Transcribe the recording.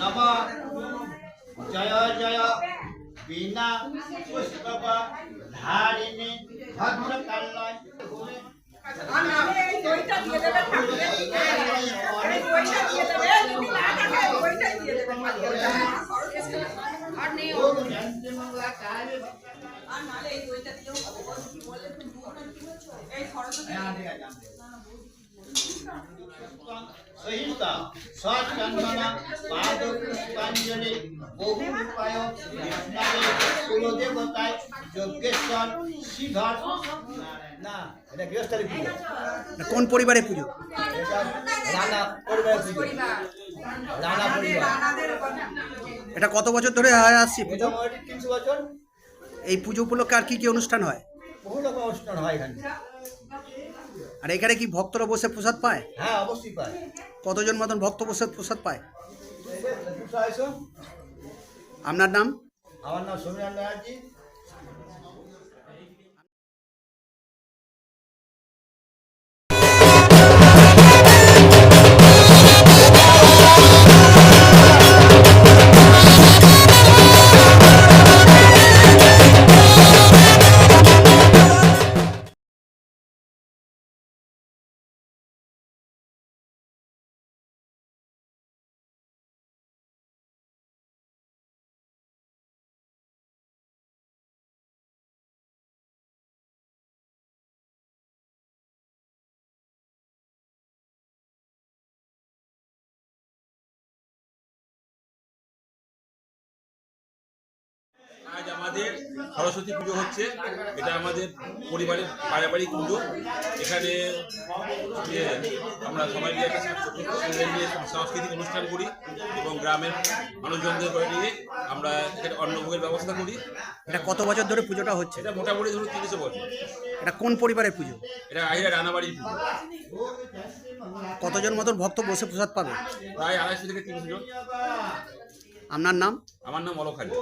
নম জয় জয় বিনা পুষ্পক ধারিণী ঠাকুরের এই সহিত সচন্দন পাদ পুষ্পাঞ্জলি বহু উপায় কুলদেবতায় যজ্ঞেশ্বর শ্রীধর না এটা গৃহস্থলী পুজো। কোন পরিবারের পুজো? এটা রানা পরিবারের পুজো। রানা পরিবার। এটা কত বছর ধরে হয়ে আসছি পুজো? তিনশো বছর। এই পুজো উপলক্ষে আর কি কি অনুষ্ঠান হয়? বহু রকম অনুষ্ঠান হয় এখানে। আর এখানে কি ভক্তরা বসে প্রসাদ পায়? হ্যাঁ অবশ্যই পায়। কতজন মতন ভক্ত বসে প্রসাদ পায়? আপনার নাম? আমার নাম সমীরণ ব্যানার্জি। আমাদের সরস্বতী পুজো হচ্ছে এটা আমাদের পরিবারের পারিবারিক পুজো। এখানে আমরা সবাই মিলে একটা সাংস্কৃতিক নিয়ে সাংস্কৃতিক অনুষ্ঠান করি এবং গ্রামের মানুষজনদের করে নিয়ে আমরা এখানে অন্নভোগের ব্যবস্থা করি। এটা কত বছর ধরে পুজোটা হচ্ছে? এটা মোটামুটি ধরুন তিরিশে বছর। এটা কোন পরিবারের পুজো? এটা আহিরা রানাবাড়ির পুজো। কতজন মতন ভক্ত বসে প্রসাদ পাবে? প্রায় আড়াইশো থেকে তিনশো জন আপনার নাম? আমার নাম অলক হাজরা